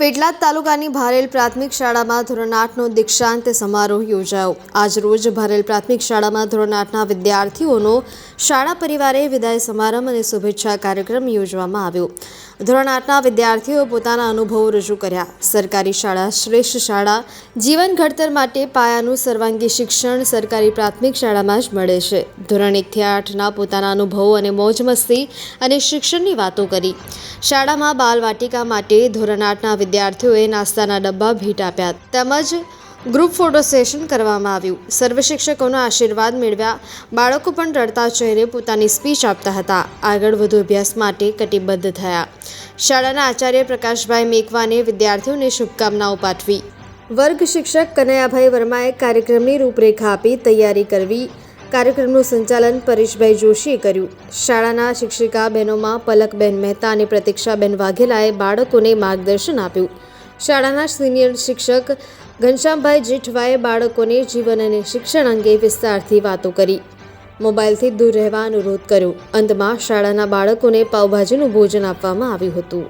પેટલાદ તાલુકાની ભારેલ પ્રાથમિક શાળામાં ધોરણ આઠનો દીક્ષાંત સમારોહ યોજાયો. આજરોજ ભારેલ પ્રાથમિક શાળામાં ધોરણ આઠના વિદ્યાર્થીઓનો શાળા પરિવારે વિદાય સમારંભ અને શુભેચ્છા કાર્યક્રમ યોજવામાં આવ્યો. ધોરણ આઠના વિદ્યાર્થીઓ પોતાના અનુભવો રજૂ કર્યા. સરકારી શાળા શ્રેષ્ઠ શાળા, જીવન ઘડતર માટે પાયાનું સર્વાંગી શિક્ષણ સરકારી પ્રાથમિક શાળામાં જ મળે છે. ધોરણ એકથી આઠના પોતાના અનુભવો અને મોજ મસ્તી અને શિક્ષણની વાતો કરી. શાળામાં બાલવાટિકા માટે ધોરણ આઠના વિદ્યાર્થીઓએ નાસ્તાના ડબ્બા ભેટ આપ્યા. તેમજ ગ્રુપ ફોટો સેશન કરવામાં આવ્યું. સર્વ શિક્ષકોના આશીર્વાદ મેળવ્યા. બાળકો પણ રડતા ચહેરે પોતાની સ્પીચ આપતા હતા. આગળ વધુ અભ્યાસ માટે કટિબદ્ધ થયા. શાળાના આચાર્ય પ્રકાશભાઈ મેઘવાને વિદ્યાર્થીઓને શુભકામનાઓ પાઠવી. વર્ગ શિક્ષક કનૈયાભાઈ વર્માએ કાર્યક્રમની રૂપરેખા આપી તૈયારી કરવી. કાર્યક્રમનું સંચાલન પરેશભાઈ જોશીએ કર્યું. શાળાના શિક્ષિકા બહેનોમાં પલકબેન મહેતા અને પ્રતીક્ષાબેન વાઘેલાએ બાળકોને માર્ગદર્શન આપ્યું. શાળાના સિનિયર શિક્ષક ઘનશ્યામભાઈ જેઠવાએ બાળકોને જીવન અને શિક્ષણ અંગે વિસ્તારથી વાતો કરી. મોબાઈલથી દૂર રહેવા અનુરોધ કર્યો. અંતમાં શાળાના બાળકોને પાવભાજીનું ભોજન આપવામાં આવ્યું હતું.